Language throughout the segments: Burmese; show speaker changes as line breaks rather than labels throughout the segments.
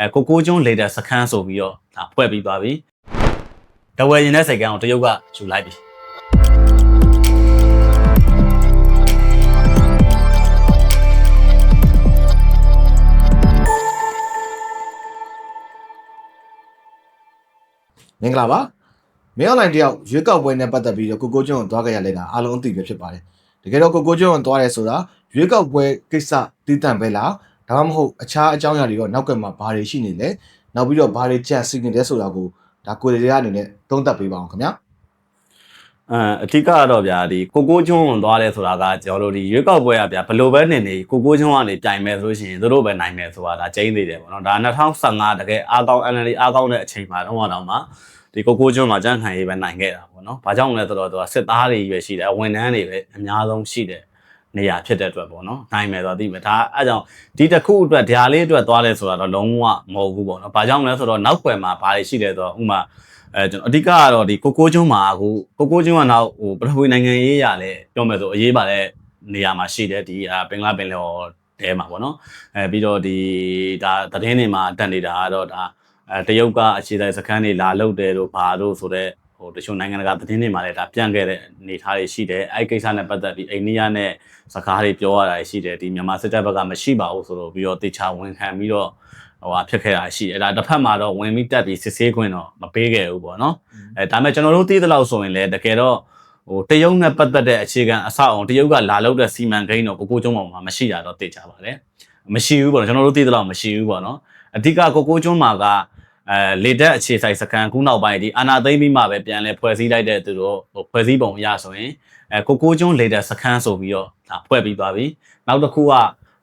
အဲကိုကိုကျွန်း later စခန်းဆိုပြီးတော့ဒါဖွဲ့ပြီးသွားပြီတဝယ်ရင်တဲ့စိတ်ကန်းကိုတရုတ်ကယူလိုက်ပြီ
မင်္ဂလာပါမင်းအွန်လိုင်းတယောက်ရွေးကောက်ပွဲနဲ့ပတ်သက်ပြီးတော့ကိုကိုကျွန်းကိုသွားကြရလိုက်တာအားလုံးအသိပဲဖြစ်ပါတယ်တကယ်တော့ကိုကိုကျွန်းကိုသွားရဲဆိုတာရွေးကောက်ပွဲကိစ္စတည်တံ့ပဲလား ဒါမှမဟုတ်အခြားအကြောင်းအရာတွေတော့နောက်ကမှဘာတွေရှိနေလဲနောက်ပြီးတော့ဘာတွေကြံစီနေလဲဆိုတာကိုဒါကိုယ်တွေအနေနဲ့သုံးသပ်ပေးပါအောင်ခင်ဗျာ
အဲအဓိကကတော့ဗျာဒီကိုကိုကျွန်းဝင်သွားတယ်ဆိုတာကကျွန်တော်တို့ဒီရွေးကောက်ပွဲကဗျာဘယ်လိုပဲနေနေကိုကိုကျွန်းကနေတိုင်မယ်ဆိုလို့ရှိရင်သူတို့ပဲနိုင်မယ်ဆိုတာဒါကျင်းသေးတယ်ပေါ့နော်ဒါ2015တကယ်အားကောင်း NLD အားကောင်းတဲ့အချိန်မှာတော့တော့မှဒီကိုကိုကျွန်းမှာကြန့်ခိုင်ရေးပဲနိုင်ခဲ့တာပေါ့နော်။ဘာကြောင့်လဲဆိုတော့သူကစစ်သားတွေပဲရှိတယ်ဝန်ထမ်းတွေပဲအများဆုံးရှိတယ် နေရာဖြစ်တဲ့အတွက်ပေါ့နော်။နိုင်မယ်ဆိုတော့သိမယ်ဒါအဲကြောင့်ဒီတစ်ခုအတွက်ဓာလေးအတွက်သွားလဲဆိုတာတော့လုံးဝမဟုတ်ဘူးပေါ့နော်။ဘာကြောင့်လဲဆိုတော့နောက်ွယ်မှာဘာတွေရှိတယ်ဆိုတော့ဥမာအဲကျွန်တော်အဓိကကတော့ဒီကိုကိုကျွန်းမှာအခုကိုကိုကျွန်းကနောက်ဟိုပထဝီနိုင်ငံရေးရလဲပြောမယ်ဆိုအရေးပါတဲ့နေရာမှာရှိတယ်ဒီအာဘင်္ဂလားပင်လယ်တဲမှာပေါ့နော်အဲပြီးတော့ဒီဒါသတင်းတွေမှာတက်နေတာကတော့ဒါအဲတရုတ်ကအခြေစိုက်စခန်းတွေလာလုတ်တယ်လို့ဘာလို့ဆိုတော့ဟို တချို့နိုင်ငံတကာသတင်းတွေမှာလည်းဒါပြန့်ခဲ့တဲ့အနေအထားတွေရှိတယ်အဲ့ကိစ္စနဲ့ပတ်သက်ပြီးအိန္ဒိယနဲ့စကားတွေပြောရတာရှိတယ်ဒီမြန်မာစစ်တပ်ဘက်ကမရှိပါဘူးဆိုတော့ပြီးတော့တေချာဝန်ခံပြီးတော့ဟိုဟာဖြစ်ခဲ့တာရှိတယ်အဲ့ဒါတစ်ဖက်မှာတော့ဝင်ပြီးတက်ပြီးစစ်ဆေးခွင့်တော့မပေးခဲ့ဘူးပေါ့နော်အဲဒါပေမဲ့ကျွန်တော်တို့သိသလောက်ဆိုရင်လည်းတကယ်တော့ဟိုတရုတ်နဲ့ပတ်သက်တဲ့အခြေခံအဆောက်အုံတရုတ်ကလာလုပ်တဲ့စီမံကိန်းတော့ကိုကိုကျုံးပေါ်မှာမရှိတာတော့သိကြပါတယ်မရှိဘူးပေါ့နော်ကျွန်တော်တို့သိသလောက်မရှိဘူးပေါ့နော်အဓိကကိုကိုကျုံးမှာက အဲလေတက်အခြေဆိုင်စကန်ခုနောက်ပိုင်းဒီအာနာသိမ့်ပြီးမှပဲပြန်လဲဖွဲ့စည်းလိုက်တဲ့သူတို့ဟိုဖွဲ့စည်းပုံအရဆိုရင်အဲကိုကိုကျုံးလေတက်စကန်ဆိုပြီးတော့ဒါဖွဲ့ပြီးသွားပြီနောက်တစ်ခုက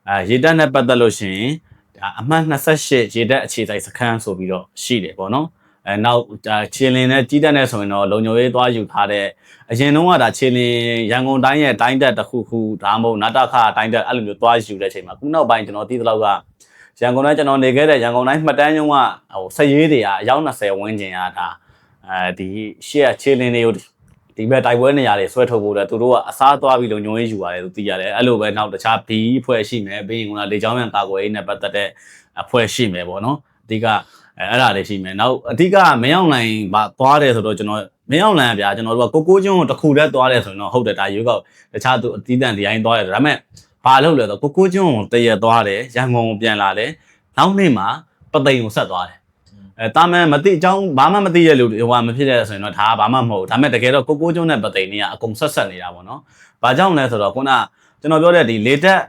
အဲရေတက်နဲ့ပတ်သက်လို့ရှိရင်ဒါအမှတ်28ရေတက်အခြေဆိုင်စကန်ဆိုပြီးတော့ရှိတယ်ပေါ့နော်အဲနောက်ဒါခြေလင်းနဲ့ကြီးတက်နဲ့ဆိုရင်တော့လုံညိုရေးသွားယူထားတဲ့အရင်တုန်းကဒါခြေလင်းရန်ကုန်တိုင်းရဲ့တိုင်းတက်တစ်ခုခုဒါမှမဟုတ်နာတခအတိုင်းတက်အဲ့လိုမျိုးသွားယူတဲ့အချိန်မှာခုနောက်ပိုင်းကျွန်တော်သိသလောက်က ရန်ကုန်တိုင်းကျွန်တော်နေခဲ့တဲ့ရန်ကုန်တိုင်းမှတ်တမ်းရုံးကဟိုစရေးတွေကအယောက်20ဝန်းကျင်ကဒါအဲဒီရှေ့ခြေလင်းတွေကိုဒီဘက်တိုက်ပွဲနေရာတွေဆွဲထုတ်ဖို့တဲ့သူတို့ကအစားသွားပြီးလုံညုံရေးယူရတယ်သူသိရတယ်အဲ့လိုပဲနောက်တခြား B အဖွဲ့ရှိမယ်ပြီးရင်ကလေချောင်းရန်ကာကွယ်ရေးနဲ့ပတ်သက်တဲ့အဖွဲ့ရှိမယ်ပေါ့နော်အဓိကအဲအဲ့ဒါလေးရှိမယ်နောက်အဓိကမရောက်နိုင်ပါသွားတယ်ဆိုတော့ကျွန်တော်မရောက်နိုင်ဗျာကျွန်တော်တို့ကကိုကိုကျွန်းကိုတစ်ခုတည်းသွားတယ်ဆိုရင်တော့ဟုတ်တယ်ဒါရွေးကောက်တခြားသူအတီးတန်ဒီတိုင်းသွားတယ်ဒါပေမဲ့ ဘာလို့လဲဆိုတော့ကိုကိုကျွန်းကိုတရက်သွားတယ်ရန်ကုန်ကိုပြန်လာတယ်နောက်နေ့မှာပသိမ်ကိုဆက်သွားတယ်အဲတာမန်မသိအကြောင်းဘာမှမသိရလို့ဟိုဟာမဖြစ်တဲ့ဆိုရင်တော့ဒါကဘာမှမဟုတ်ဒါပေမဲ့တကယ်တော့ကိုကိုကျွန်းနဲ့ပသိမ်နေကအကုန်ဆက်ဆက်နေတာပေါ့နော်ဘာကြောင့်လဲဆိုတော့ခုနကျွန်တော်ပြောတဲ့ဒီလေတက်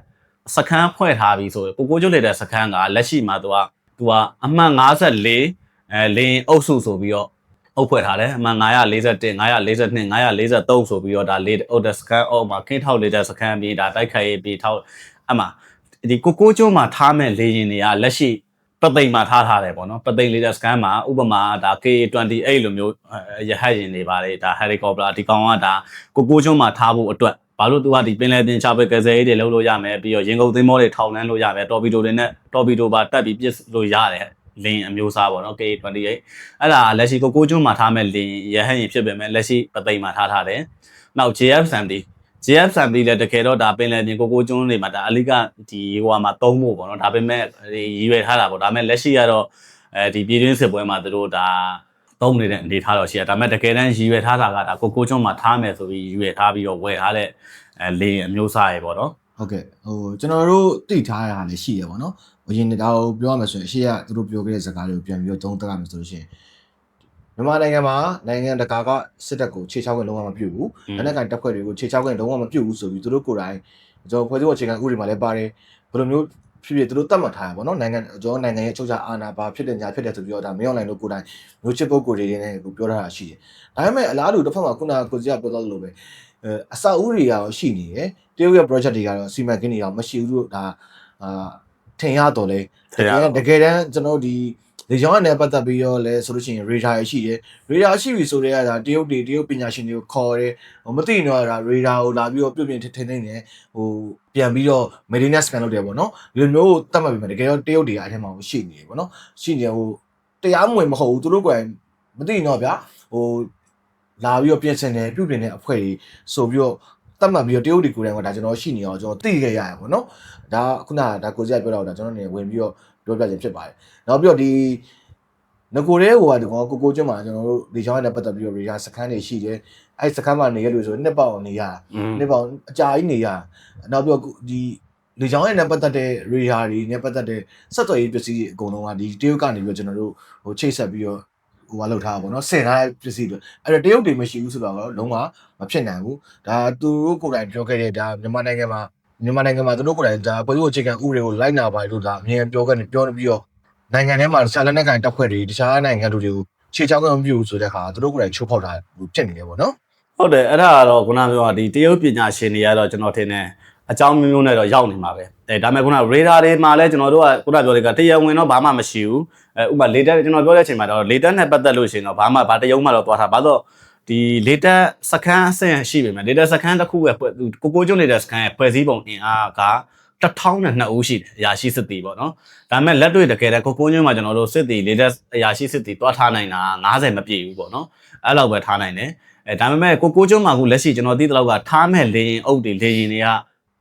စခန်းဖွဲ့ထားပြီးဆိုကိုကိုကျွန်းလေတက်စခန်းကလက်ရှိမှာသူကသူကအမှတ်54အဲလင်းအုပ်စုဆိုပြီးတော့ အုပ်ဖွဲ့ထားတယ်အမှန်941 942 943ဆိုပြီးတော့ဒါလေအုပ်တဲ့စကန်အောက်မှာခင်းထောက်လေတဲ့စကန်ပြီးဒါတိုက်ခိုက်ရေးပြီးထောက်အမှဒီကိုကိုကျိုးမှာထားမဲ့လေရင်တွေကလက်ရှိပသိမ်မှာထားထားတယ်ပေါ့နော်ပသိမ်လေတဲ့စကန်မှာဥပမာဒါ K28 လိုမျိုးရဟတ်ရင်တွေပါတယ်ဒါ helicopter ဒီကောင်ကဒါကိုကိုကျိုးမှာထားဖို့အတွက်ဘာလို့သူကဒီပင်လယ်တင်ချပဲကစားရေးတွေလုပ်လို့ရမယ်ပြီးတော့ရင်ကုန်သင်းမောတွေထောင်လန်းလို့ရမယ်တော်ပီတိုတွေနဲ့တော်ပီတိုပါတက်ပြီးပြစ်လို့ရတယ် လင်းအမျိုးအစားပေါ့နော် K28 အဲ့ဒါလက်ရှိကိုကိုကျွန်းမှာထားမဲ့လင်းရဟန်းရင်ဖြစ်ပေမဲ့လက်ရှိပသိမ်မှာထားထားတယ်နောက် JF70 JF70 လည်းတကယ်တော့ဒါပင်လယ်ပြင်ကိုကိုကျွန်းတွေမှာဒါအလိကဒီဟိုဟာမှာသုံးဖို့ပေါ့နော်ဒါပေမဲ့ရည်ရွယ်ထားတာပေါ့ဒါပေမဲ့လက်ရှိကတော့အဲဒီပြည်တွင်းစစ်ပွဲမှာသူတို့ဒါသုံးနေတဲ့အနေထားတော့ရှိတယ်ဒါပေမဲ့တကယ်တမ်းရည်ရွယ်ထားတာကဒါကိုကိုကျွန်းမှာထားမယ်ဆိုပြီးရည်ရွယ်ထားပြီးတော့ဝယ်ထားတဲ့အဲလင်းအမျိုးအစားရေပေါ့နော်
ဟုတ်ကဲ့ဟိုကျွန်တော်တို့သိထားရတာလည်းရှိရပါတော့။ အရင်ကဒါကိုပြောရမယ်ဆိုရင်အရှိရသူတို့ပြောခဲ့တဲ့စကားတွေကိုပြန်ပြီးတော့သုံးသပ်ရမယ်ဆိုလို့ရှိရင်မြန်မာနိုင်ငံမှာနိုင်ငံတကာကစစ်တပ်ကိုခြေချောက်ခွင့်လုံးဝမပြုတ်ဘူး။လက်နက်ကိုင်တပ်ဖွဲ့တွေကိုခြေချောက်ခွင့်လုံးဝမပြုတ်ဘူးဆိုပြီးသူတို့ကိုယ်တိုင်ကျွန်တော်ဖွဲ့စည်းပုံအခြေခံဥပဒေမှာလည်းပါတယ်ဘယ်လိုမျိုးဖြစ်ဖြစ်သူတို့တတ်မှတ်ထားရပါတော့နိုင်ငံကျွန်တော်နိုင်ငံရဲ့အချုပ်အခြာအာဏာပါဖြစ်တဲ့ညာဖြစ်တဲ့ဆိုပြီးတော့ဒါမင်းအွန်လိုင်းတို့ကိုယ်တိုင်မျိုးချစ်ပုဂ္ဂိုလ်တွေနဲ့ကိုပြောထားတာရှိတယ်။ဒါပေမဲ့အလားတူတစ်ဖက်မှာခုနကကိုကြီးကပြောသွားသလိုပဲအဲအဆောက်အဦတွေရောရှိနေတယ်တရုတ်ရဲ့ project တွေကတော့စီမံကိန်းတွေရောမရှိဘူးလို့ဒါအာ ထင်ရတော့လေ
ထင်ရတော့
တကယ်တမ်းကျွန်တော်ဒီလေကြောင်းအနေနဲ့ပတ်သက်ပြီးတော့လဲဆိုလို့ရှိရင် radar ရှိတယ် radar ရှိပြီဆိုတော့ဒါတရုတ်တွေတရုတ်ပညာရှင်တွေကိုခေါ်တယ်ဟိုမသိရင်တော့ဒါ radar ကိုလာပြီးတော့ပြုတ်ပြင်းထင်းထင်းနေဟိုပြန်ပြီးတော့ maintenance scan လုပ်တယ်ပေါ့နော်ဒီလိုမျိုးတတ်မှတ်ပြီးမှတကယ်တော့တရုတ်တွေအဲ့ထဲမှာရှိနေတယ်ပေါ့နော်ရှိနေဟိုတရားမဝင်မဟုတ်ဘူးသူတို့ကိုယ်မသိရင်တော့ဗျာဟိုလာပြီးတော့ပြင်ဆင်တယ်ပြုတ်ပြင်တဲ့အဖွဲ့တွေဆိုပြီးတော့ တတ်မှတ်ပြီးတော့တရုတ်တွေကိုယ်တိုင်ကဒါကျွန်တော်ရှိနေအောင်ကျွန်တော်သိခဲ့ရရပါတော့နော်ဒါခုနကဒါကိုကြီးကပြောတော့ဒါကျွန်တော်နေဝင်ပြီးတော့ပြောပြခြင်းဖြစ်ပါတယ်နောက်ပြီးတော့ဒီငကိုတဲ့ဟိုကဒီကောင်ကိုကိုကျွန်းမှာကျွန်တော်တို့လေချောင်းနဲ့ပတ်သက်ပြီးတော့ရေစခန်းတွေရှိတယ်အဲ့စခန်းမှာနေရလို့ဆိုနှစ်ပေါင်နေရ
อืม
နှစ်ပေါင်အကြာကြီးနေရနောက်ပြီးတော့ဒီလေချောင်းနဲ့ပတ်သက်တဲ့ရေဟာတွေနဲ့ပတ်သက်တဲ့စက်တော်ရေးပစ္စည်းတွေအကုန်လုံးကဒီတရုတ်ကနေပြီးတော့ကျွန်တော်တို့ဟိုချိတ်ဆက်ပြီးတော့ ဟိုကလောက်ထားတာပေါ့နော်ဆင်ထားတဲ့ပစ္စည်းတွေအဲ့တော့တရုတ်တွေမရှိဘူးဆိုတော့လုံးဝမဖြစ်နိုင်ဘူးဒါသူတို့ကိုယ်တိုင်ပြောခဲ့တဲ့ဒါမြန်မာနိုင်ငံမှာမြန်မာနိုင်ငံမှာသူတို့ကိုယ်တိုင်ဒါပြည်သူ့အခြေခံဥပဒေကိုလိုက်နာပါလို့ဒါအမြင်ပြောခဲ့နေပြောနေပြီးတော့နိုင်ငံထဲမှာဆာလက်နက်ကန်တပ်ဖွဲ့တွေတခြားနိုင်ငံလူတွေကိုခြေချောင်းကမပြုဘူးဆိုတဲ့ခါသူတို့ကိုယ်တိုင်ချိုးဖောက်တာဖြစ်နေတယ်ပေါ့နော်
ဟုတ်တယ်အဲ့ဒါကတော့ခုနပြောတာဒီတရုတ်ပညာရှင်တွေကတော့ကျွန်တော်ထင်တယ် အကြောင်းမျိုးမျိုးနဲ့တော့ရောက်နေမှာပဲအဲဒါပေမဲ့ခုန radar တွေမှာလည်းကျွန်တော်တို့ကခုနပြောတဲ့ကတရားဝင်တော့ဘာမှမရှိဘူးအဲဥပမာ later ကျွန်တော်ပြောတဲ့အချိန်မှာတော့ later နဲ့ပတ်သက်လို့ရှိရင်တော့ဘာမှဘာတရုံမှတော့သွားတာဘာလို့ဒီ later စကန်အဆင့်ရှိပေမဲ့ later စကန်တစ်ခုပဲကိုကိုကျွန်း later စကန်ရဲ့ဖွဲ့စည်းပုံအင်အားက1002ဦးရှိတယ်အရာရှိစစ်တီပေါ့နော်ဒါပေမဲ့လက်တွေ့တကယ်တည်းကိုကိုကျွန်းမှာကျွန်တော်တို့စစ်တီ later အရာရှိစစ်တီတွားထားနိုင်တာ90မပြည့်ဘူးပေါ့နော်အဲ့လောက်ပဲထားနိုင်တယ်အဲဒါပေမဲ့ကိုကိုကျွန်းမှာအခုလက်ရှိကျွန်တော်သိတဲ့လောက်ကထားမဲ့လေရင်အုပ်တွေလေရင်တွေက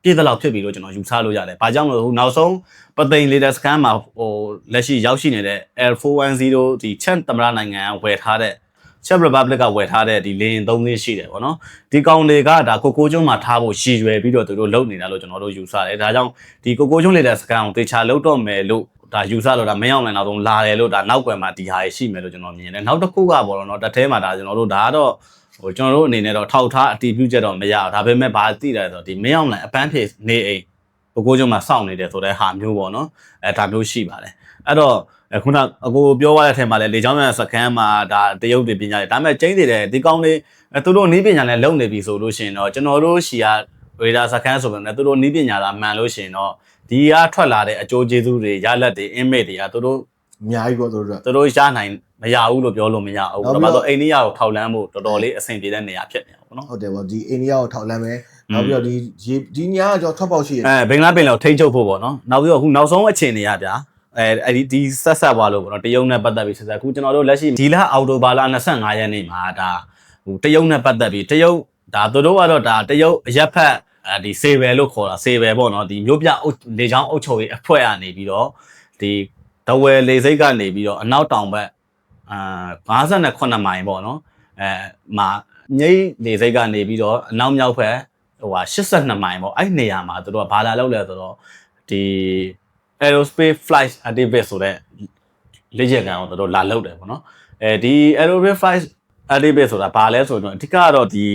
ပြည့်တဲ့လောက်ဖြစ်ပြီလို့ကျွန်တော်ယူဆလို့ရတယ်။ဘာကြောင့်လဲဆိုနောက်ဆုံးပသိမ် latest scan မှာဟိုလက်ရှိရောက်ရှိနေတဲ့ Air 410 ဒီချက်သမရနိုင်ငံကဝယ်ထားတဲ့ Czech Republic ကဝယ်ထားတဲ့ဒီလေရင်၃သိန်းရှိတယ်ပေါ့နော်။ဒီကောင်တွေကဒါကိုကိုကျွန်းမှာထားဖို့ရည်ရွယ်ပြီးတော့သူတို့လုပ်နေတာလို့ကျွန်တော်တို့ယူဆတယ်။ဒါကြောင့်ဒီကိုကိုကျွန်း latest scan ကိုတေချာလုပ်တော့မယ်လို့ဒါယူဆလို့ဒါမင်းအောင်လည်းနောက်ဆုံးလာတယ်လို့ဒါနောက်ွယ်မှာဒီဟာရှိမယ်လို့ကျွန်တော်မြင်တယ်။နောက်တစ်ခုကပေါ့နော်တစ်ထဲမှာဒါကျွန်တော်တို့ဒါကတော့ ဟိုကျွန်တော်တို့အနေနဲ့တော့ထောက်ထားအတီးပြုချက်တော့မရဘူးဒါပေမဲ့ဘာသိတယ်ဆိုတော့ဒီမင်းအောင်လိုင်အပန်းဖြေနေအိမ်ကိုကိုကျုံမှာစောင့်နေတယ်ဆိုတဲ့ဟာမျိုးပေါ့နော်အဲဒါမျိုးရှိပါတယ်အဲ့တော့အခုနအကိုပြောရတဲ့အထက်မှာလည်းလေချောင်းမြန်စကန်မှာဒါတရုတ်တွေပညာတွေဒါပေမဲ့ကျင်းနေတယ်ဒီကောင်းလေးအဲသူတို့နီးပညာလည်းလုံနေပြီဆိုလို့ရှိရင်တော့ကျွန်တော်တို့ရှီကဝေဒါစကန်ဆိုပေမဲ့သူတို့နီးပညာသာမှန်လို့ရှိရင်တော့ဒီကထွက်လာတဲ့အကျိုးကျေးဇူးတွေရလက်တွေ image တွေကသူတို့
အများကြီးပေါ့သူတို့က
သူတို့ရနိုင်မရဘူးလို့ပြောလို့မရဘူး
ဟုတ်
ဒါ
ပြီ
မှမဟုတ်အိန္ဒိယကိုထောက်လန်းဖို့တော်တော်လေးအဆင်ပြေတဲ့နေရာဖြစ်နေတာပေါ့နော်
ဟုတ်တယ်ပေါ့ဒီအိန္ဒိယကိုထောက်လမ်းမယ်နောက်ပြီးတော့ဒီရေဒီညာကကျွန်တော်ထွက်ပေါက်ရှိရ
အဲဘင်္ဂလားပင်လယ်ကိုထိန်းချုပ်ဖို့ပေါ့နော်နောက်ပြီးတော့အခုနောက်ဆုံးအခြေအနေရဗျာအဲအဲ့ဒီဒီဆက်ဆက်သွားလို့ပေါ့နော်တရုတ်နဲ့ပတ်သက်ပြီးဆက်ဆက်အခုကျွန်တော်တို့လက်ရှိဒီလအောက်တိုဘာလ25ရက်နေ့မှာဒါဟိုတရုတ်နဲ့ပတ်သက်ပြီးတရုတ်ဒါသူတို့ကတော့ဒါတရုတ်အရက်ဖက်အဲဒီစေဘယ်လို့ခေါ်တာစေဘယ်ပေါ့နော်ဒီမြို့ပြအုပ်လေချောင်းအုပ်ချုပ်ရေးအဖွဲ့ကနေပြီးတော့ဒီတ ဝယ်လေစိတ်ကနေပြီးတော့အနောက်တောင်ဘက်အာ58မိုင်ပေါ့နော်အဲမှာမြိတ်လေစိတ်ကနေပြီးတော့အနောက်မြောက်ဘက်ဟိုဟာ82မိုင်ပေါ့အဲ့ဒီနေရာမှာသူတို့ကဘာလာလောက်လဲဆိုတော့ဒီ aerospace flight activist ဆိုတဲ့လက်ရက်ကန်ကိုသူတို့လာလောက်တယ်ပေါ့နော်အဲဒီ aerospace flight activist ဆိုတာဘာလဲဆိုတော့အဓိကကတော့ဒီ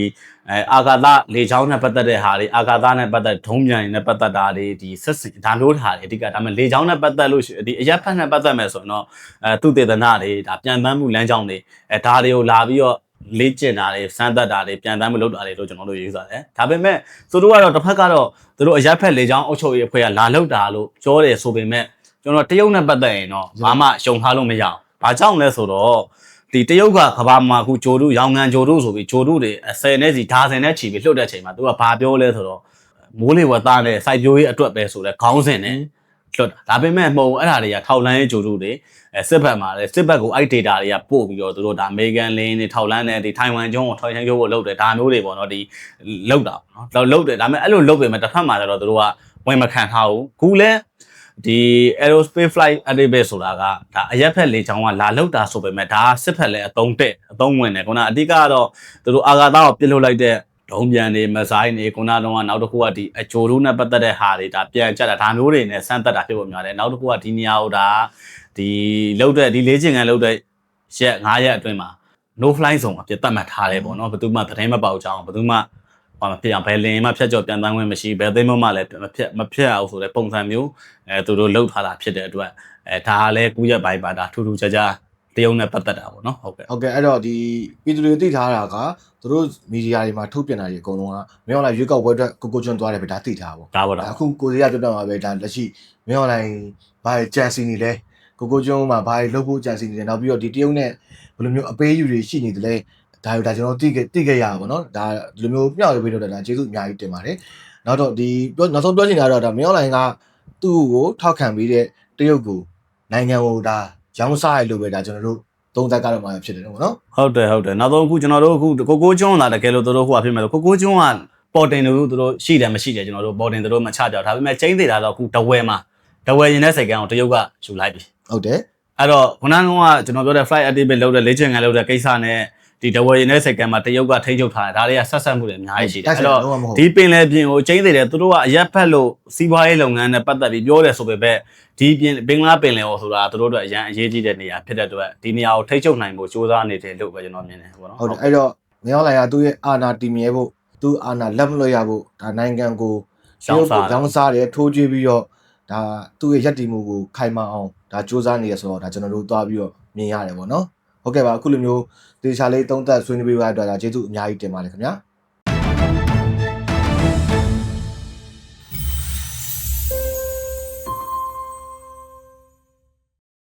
အဲအာကာသလေချောင်းနဲ့ပတ်သက်တဲ့ဟာတွေအာကာသနဲ့ပတ်သက်ဒုံးပြန်နဲ့ပတ်သက်တာတွေဒီဆက်စီဒါမျိုးဟာတွေအဓိကဒါပေမဲ့လေချောင်းနဲ့ပတ်သက်လို့ရှိဒီအရက်ဖက်နဲ့ပတ်သက်မယ်ဆိုရင်တော့အဲသူတေသနာတွေဒါပြန်ပန်းမှုလမ်းကြောင်းတွေအဲဒါတွေကိုလာပြီးတော့လေ့ကျင့်တာတွေစမ်းသပ်တာတွေပြန်တမ်းမလုပ်တာတွေလို့ကျွန်တော်တို့ရေးစားတယ်ဒါပေမဲ့သူတို့ကတော့တစ်ဖက်ကတော့သူတို့အရက်ဖက်လေချောင်းအုပ်ချုပ်ရေးအဖွဲ့ကလာလောက်တာလို့ပြောတယ်ဆိုပေမဲ့ကျွန်တော်တရုတ်နဲ့ပတ်သက်ရင်တော့ဘာမှရှုံထားလို့မရအောင်ဘာကြောင့်လဲဆိုတော့ ဒီတရုတ်ကကဘာမှာအခုဂျိုတို့ရောင်ငံဂျိုတို့ဆိုပြီးဂျိုတို့တွေအစယ်နဲ့စီဓာဆယ်နဲ့ချီပြီးလှုပ်တဲ့အချိန်မှာသူကဘာပြောလဲဆိုတော့မိုးလေဝသနဲ့စိုက်ပျိုးရေးအတွက်ပဲဆိုတော့ခေါင်းစဉ်နဲ့လှုပ်တာဒါပေမဲ့မဟုတ်ဘူးအဲ့ဒါတွေကထောက်လန်းရေးဂျိုတို့တွေအဲစစ်ဘက်မှာလည်းစစ်ဘက်ကိုအဲ့ data တွေကပို့ပြီးတော့သူတို့ဒါအမေရိကန်လင်းတွေထောက်လန်းတဲ့ဒီထိုင်ဝမ်ကျွန်းကိုထောက်ချမ်းကျိုးကိုလှုပ်တယ်ဒါမျိုးတွေပေါ့နော်ဒီလှုပ်တာပေါ့နော်လှုပ်တယ်ဒါပေမဲ့အဲ့လိုလှုပ်ပေမဲ့တစ်ဖက်မှာလည်းတော့သူတို့ကဝင်မခံထားဘူးခုလဲ ဒီ aerospace flight activist ဆိုတာကဒါအရက်ဖက်လေချောင်းကလာလောက်တာဆိုပေမဲ့ဒါကစစ်ဖက်လည်းအသုံးတက်အသုံးဝင်တယ်ခုနအဓိကကတော့သူတို့အာဂါသကိုပြစ်လွတ်လိုက်တဲ့ဒုံးပြန်တွေမဆိုင်းတွေခုနတော့ကနောက်တစ်ခုကဒီအချိုတို့နဲ့ပတ်သက်တဲ့ဟာတွေဒါပြန်ကြက်တာဒါမျိုးတွေနဲ့စမ်းသက်တာဖြစ်ပေါ်များတယ်နောက်တစ်ခုကဒီနေရာကိုဒါဒီလောက်တဲ့ဒီလေးချင်ကန်လောက်တဲ့ရက်9ရက်အတွင်းမှာ no fly zone အပြတ်တတ်မှတ်ထားတယ်ပေါ့နော်ဘယ်သူမှသတင်းမပေါက်ကြအောင်ဘယ်သူမှ ဘာမဖြစ်အောင်ဘယ်လင်မှဖြတ်ကျော်ပြန်တန်းခွင့်မရှိဘယ်သိမ်းမှလည်းမဖြတ်မဖြတ်အောင်ဆိုတဲ့ပုံစံမျိုးအဲသူတို့လှုပ်ထားတာဖြစ်တဲ့အတွက်အဲဒါကလည်းကူးရက်ပိုင်းပါဒါထူးထူးခြားခြားတရုံနဲ့ပတ်သက်တာပေါ့နော်ဟုတ်ကဲ့
ဟုတ်ကဲ့အဲ့တော့ဒီပြည်သူတွေသိထားတာကသူတို့မီဒီယာတွေမှာထုတ်ပြန်တာတွေအကုန်လုံးကမင်းအောင်လိုက်ရွေးကောက်ပွဲအတွက်ကိုကိုကျွန်းသွားတယ်ပဲဒါသိထားပါ
ဒါပေါ့
ဒါ
တော့
အခုကိုစီရပြောပြမှာပဲဒါလက်ရှိမင်းအောင်လိုက်ဘာကြံစီနေလဲကိုကိုကျွန်းမှာဘာလုပ်ဖို့ကြံစီနေလဲနောက်ပြီးတော့ဒီတရုတ်နဲ့ဘယ်လိုမျိုးအပေးယူတွေရှိနေတယ်လဲ ဒါဒါကျွန်တော်သိခဲ့သိခဲ့ရပါဘောနော်ဒါဒီလိုမျိုးမျှဝေပေးလို့ဒါကျေးဇူးအများကြီးတင်ပါတယ်နောက်တော့ဒီပြောနောက်ဆုံးပြောချင်တာတော့ဒါမင်းအောင်လိုင်ကသူ့ကိုထောက်ခံပြီးတဲ့တရုတ်ကိုနိုင်ငံကိုဒါရောင်းစားရလို့ပဲဒါကျွန်တော်တို့သုံးသပ်ကြတော့မှာဖြစ်တယ်နော်ဗောနော်
ဟုတ်တယ်ဟုတ်တယ်နောက်ဆုံးအခုကျွန်တော်တို့အခုကိုကိုကျွန်းလာတကယ်လို့တို့တို့ဟိုဟာဖြစ်မယ်လို့ကိုကိုကျွန်းကပေါ်တင်တို့တို့ရှိတယ်မရှိတယ်ကျွန်တော်တို့ပေါ်တင်တို့မချကြဘူးဒါပေမဲ့ကျင်းသေးတာတော့အခုတဝဲမှာတဝယ်ရင်တဲ့စိတ်ကန်းကိုတရုတ်ကယူလိုက်ပြီ
ဟုတ်တယ်
အဲ့တော့ခုနကကျွန်တော်ပြောတဲ့ flight activate လုပ်တဲ့လေ့ကျင့်ခန်းလုပ်တဲ့ကိစ္စနဲ့ ဒီတဝယ်ရင်တဲ့စိတ်ကန်းမှာတရုတ်ကထိန်းချုပ်ထားတယ်ဒါတွေကဆက်ဆက်မှုတွေအများကြီးရှိတယ်အဲ့တော့
လုံးဝမဟုတ်
ဒီပင်လယ်ပြင်ကိုကျင်းသေးတယ်သူတို့ကအရက်ဖက်လို့စီးပွားရေးလုပ်ငန်းနဲ့ပတ်သက်ပြီးပြောတယ်ဆိုပေမဲ့ဒီပြင်ဘင်္ဂလားပင်လယ်ကိုဆိုတာသူတို့အတွက်အရန်အရေးကြီးတဲ့နေရာဖြစ်တဲ့အတွက်ဒီနေရာကိုထိန်းချုပ်နိုင်ဖို့ကြိုးစားနေတယ်လို့ပဲကျွန်တော်မြင်တယ်ပေါ့နော်
ဟုတ်တယ်အဲ့တော့မင်းအောင်လိုင်ကသူ့ရဲ့အာဏာတည်မြဲဖို့သူ့အာဏာလက်မလွတ်ရဖို့ဒါနိုင်ငံကို
ရှောင်းစားတယ်
ရောင်းစားတယ်ထိုးကျွေးပြီးတော့ဒါသူ့ရဲ့ယက်တီမှုကိုခိုင်မာအောင်ဒါစူးစမ်းနေရဆိုတော့ဒါကျွန်တော်တို့သွားပြီးတော့မြင်ရတယ်ပေါ့နော် ဟုတ်ကဲ့ပါအခုလိုမျိုးတေချာလေးသုံးသက်ဆွေးနွေးပေးရတဲ့အတွက်ဒါကျေးဇူးအများကြီးတင်ပါတယ်ခင်ဗျာ